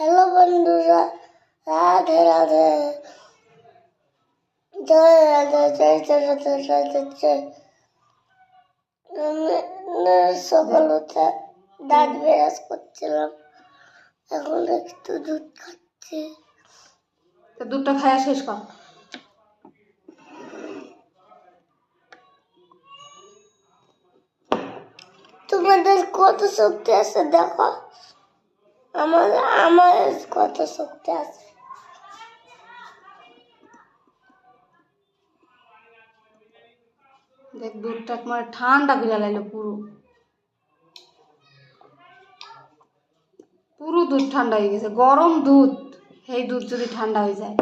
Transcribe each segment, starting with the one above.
Hello বন্ধুরা রাধে রাধে। জয় রাধে জয় রাধে জয় জয় আমি সকাল উঠে দাঁত ব্রাশ করছিলাম। এখন একটু দুধ খাচ্ছি। তা দুধটা খায়া শেষ কর। তোমাদের কত শক্তি আছে দেখো। আমার আমার কত শক্তি আছে। দেখ, দুধটা তোমার ঠান্ডা করে লাগল পুরো। পুরো দুধ ঠান্ডা হয়ে গেছে, গরম দুধ। সেই দুধ যদি ঠান্ডা হয়ে যায়।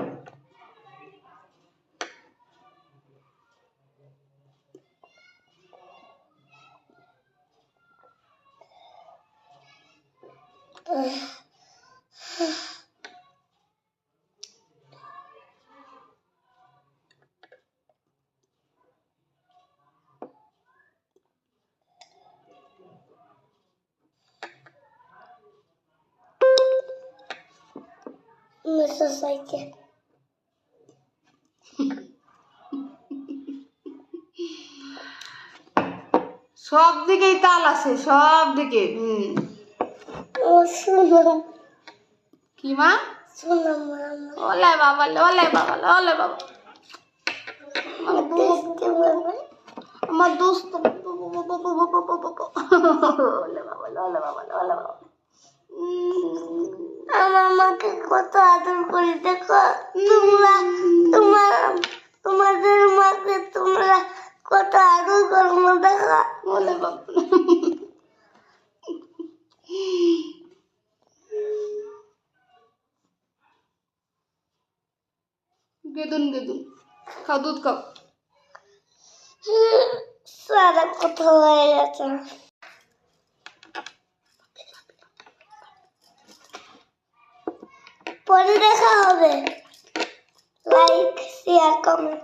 মিস্টার সাইকেল সব দিকেই তাল আছে সব দিকে হুম ও শুনো কি মা? ওলে বাবা ওলে বাবা ওলে বাবা। আমার দোস্ত মাকে কত আদর করে দেখো। তোমরা তোমার তোমাদের মাকে তোমরা কত আদর করো না দেখো ওলে বাবা গেদুন গেদুন খাও দুধ খাও। সারা কত হয়ে গেছে। পরে দেখা হবে। লাইক শেয়ার কমেন্ট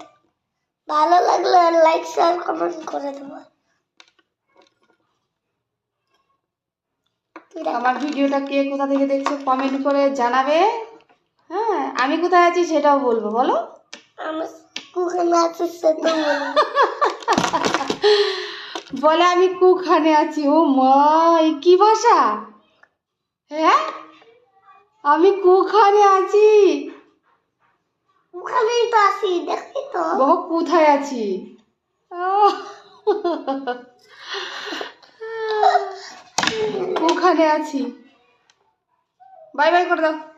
ভালো লাগলে লাইক শেয়ার কমেন্ট করে দেবো। আমার ভিডিওটা কে কোথা থেকে দেখছ কমেন্ট করে জানাবে। হ্যাঁ আমি কোথায় আছি সেটাও বলব বলো। আছে। বলে আমি কুখানে আছি ও মা এ কি ভাষা? হ্যাঁ আমি কুখানে আছি। ওখানেই তো দেখি তো। বাবা কোথায় আছি! কুখানে আছি। বাই বাই করে দাও।